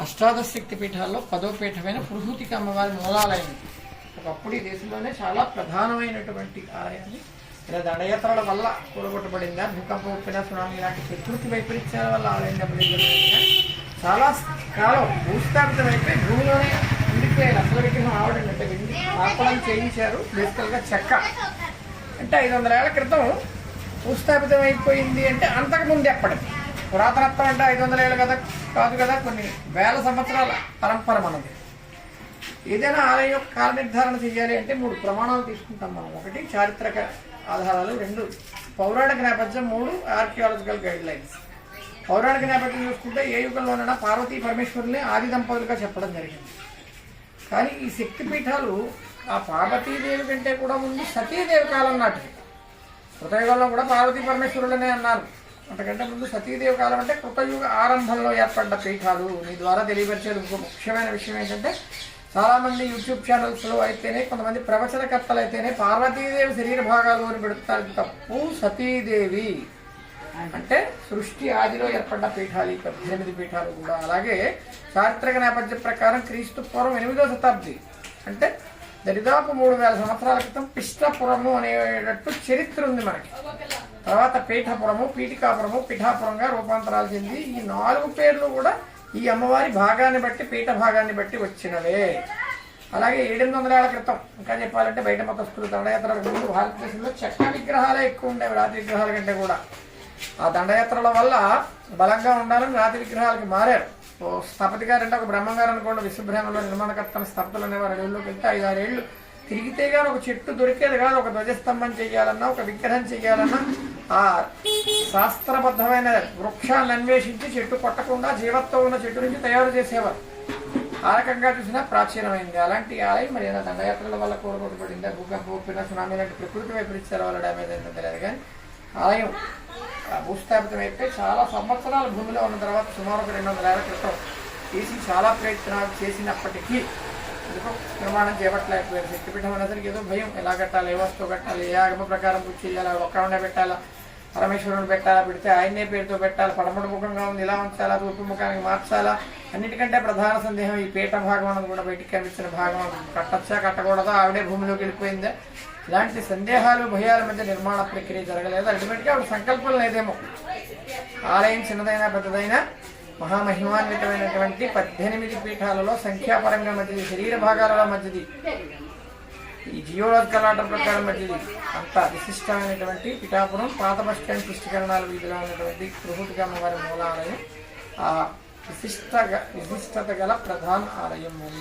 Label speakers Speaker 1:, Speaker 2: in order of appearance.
Speaker 1: అష్టాదశ శక్తి పీఠాల్లో పదో పీఠమైన పురుహూతిక అమ్మవారి మూలాలయం ఒకప్పుడు ఈ దేశంలోనే చాలా ప్రధానమైనటువంటి ఆలయాన్ని ఇలా దండయాత్రల వల్ల కూడగొట్టబడిందా? భూకంపం ఉప్పిన సునామీ ఇలాంటి ప్రకృతి వైపరీత్యాల వల్ల ఆలయం దెబ్బతిందా చాలా కాలం భూస్థాపితమైతే భూమిలోనే ఉండిపోయారు అసలు విగ్రహం ఆవడం అంటే ఆపడం చేయించారు? బేసికల్గా చెక్క. అంటే ఐదు వందల ఏళ్ళ క్రితం భూస్థాపితం అయిపోయింది అంటే అంతకుముందు ఎప్పటిది? పురాతనత్వం అంటే ఐదు వందల ఏళ్ళు కదా కాదు కదా కొన్ని వేల సంవత్సరాల పరంపర మనది. ఏదైనా ఆలయం యొక్క కాల నిర్ధారణ చేయాలి అంటే మూడు ప్రమాణాలు తీసుకుంటాం మనం. ఒకటి చారిత్రక ఆధారాలు రెండు పౌరాణిక నేపథ్యం మూడు ఆర్కియాలజికల్ గైడ్ లైన్స్ పౌరాణిక నేపథ్యం చూసుకుంటే ఏ యుగంలోనైనా పార్వతీ పరమేశ్వరుని ఆది దంపతులుగా చెప్పడం జరిగింది. కానీ ఈ శక్తి పీఠాలు ఆ పార్వతీదేవి కంటే కూడా ముందు సతీదేవి కాలం నాటివి కృతయుగంలో కూడా పార్వతీ పరమేశ్వరులనే అన్నారు. అంతకంటే ముందు సతీదేవి కాలం అంటే కృతయుగ ఆరంభంలో ఏర్పడ్డ పీఠాలు. మీ ద్వారా తెలియపరిచేది ఇంకో ముఖ్యమైన విషయం ఏంటంటే చాలామంది యూట్యూబ్ ఛానల్స్లో అయితేనే కొంతమంది ప్రవచనకర్తలు అయితేనే పార్వతీదేవి శరీర భాగాలు అని పెడుతారు. తప్పు సతీదేవి. అంటే సృష్టి ఆదిలో ఏర్పడ్డ పీఠాలు ఈ పద్దెనిమిది పీఠాలు కూడా. అలాగే చారిత్రక నేపథ్య ప్రకారం క్రీస్తు పూర్వం ఎనిమిదో శతాబ్ది. అంటే దరిదాపు మూడు వేల సంవత్సరాల క్రితం పిష్టపురము అనేటట్టు చరిత్ర ఉంది మనకి. తర్వాత పీఠపురము పీఠికాపురము పీఠాపురంగా రూపాంతరాలు చెంది ఈ నాలుగు పేర్లు కూడా ఈ అమ్మవారి భాగాన్ని బట్టి పీఠ భాగాన్ని బట్టి వచ్చినవే. అలాగే ఏడెనిమిది వందల ఏళ్ళ క్రితం ఇంకా చెప్పాలంటే బయట మతస్థులు దండయాత్ర ముందు భారతదేశంలో చెక్క విగ్రహాలే ఎక్కువ ఉండేవి రాతి విగ్రహాల కంటే కూడా. ఆ దండయాత్రల వల్ల బలంగా ఉండాలని రాతి విగ్రహాలకి మారారు. ఓ స్థపతి గారు అంటే ఒక బ్రహ్మంగారు అనుకోండి విశ్వబ్రహ్మంలో నిర్మాణకర్తల స్థపతులు అనేవారు అడవుల్లోకి వెళ్తే ఐదారేళ్ళు. తిరిగితే కానీ ఒక చెట్టు దొరికేది కాదు ఒక ధ్వజస్తంభం చేయాలన్నా ఒక విగ్రహం చేయాలన్నా ఆ శాస్త్రబద్ధమైన వృక్షాన్ని అన్వేషించి చెట్టు కొట్టకుండా జీవత్వం ఉన్న చెట్టు నుంచి తయారు చేసేవారు. ఆ రకంగా చూసినా ప్రాచీనమైంది. అలాంటి ఆలయం మరి ఏదైనా దండయాత్రల వల్ల కూడగొట్టబడిందా భూకంప ఉప్పిన సునామీ లాంటి ప్రకృతి వైపరీత్యాల వల్ల డ్యామేజ్ అయిందో తెలియదు కానీ ఆలయం భూస్థాపితం అయితే చాలా సంవత్సరాల భూమిలో ఉన్న తర్వాత సుమారు ఒక రెండు వందల ఏళ్ళ క్రితం తీసి చాలా ప్రయత్నాలు చేసినప్పటికీ ఎందుకో నిర్మాణం చేపట్టలేకపోయారు. శక్తిపీఠం అనేసరికి ఏదో భయం. ఎలా కట్టాలి? ఏ వస్తువు కట్టాలి? ఏ ఆగమ ప్రకారం పూర్తి చేయాలా? ఒక్కడ పెట్టాలా? పరమేశ్వరుని పెట్టాలా పెడితే ఆయనే పేరుతో పెట్టాలి పడమటి ముఖంగా ఉంది ఇలా ఉంచాలా తూర్పు మార్చాలా అన్నిటికంటే ప్రధాన సందేహం ఈ పీఠ భాగం కూడా బయటికి కనిపించిన భాగం కట్టచ్చా కట్టకూడదా ఆవిడే భూమిలోకి వెళ్ళిపోయిందే? ఇలాంటి సందేహాలు భయాల మధ్య నిర్మాణ ప్రక్రియ జరగలేదు? అల్టిమేట్గా ఆవిడ సంకల్పం లేదేమో. ఆలయం చిన్నదైనా పెద్దదైనా మహామహిమాన్వితమైనటువంటి పద్దెనిమిది పీఠాలలో సంఖ్యాపరంగా మధ్యది శరీర భాగాలలో మధ్యది. ఈ జియోలాజికల్ ఆర్డర్ ప్రకారం మధ్యది అంత విశిష్టమైనటువంటి పిఠాపురం పాత బస్ స్టాండ్ పుష్టికరణాల వీధిలో ఉన్నటువంటి ప్రహుతిగా అమ్మవారి మూలాలయం ఆ విశిష్ట విశిష్టత గల ప్రధాన ఆలయం ఓం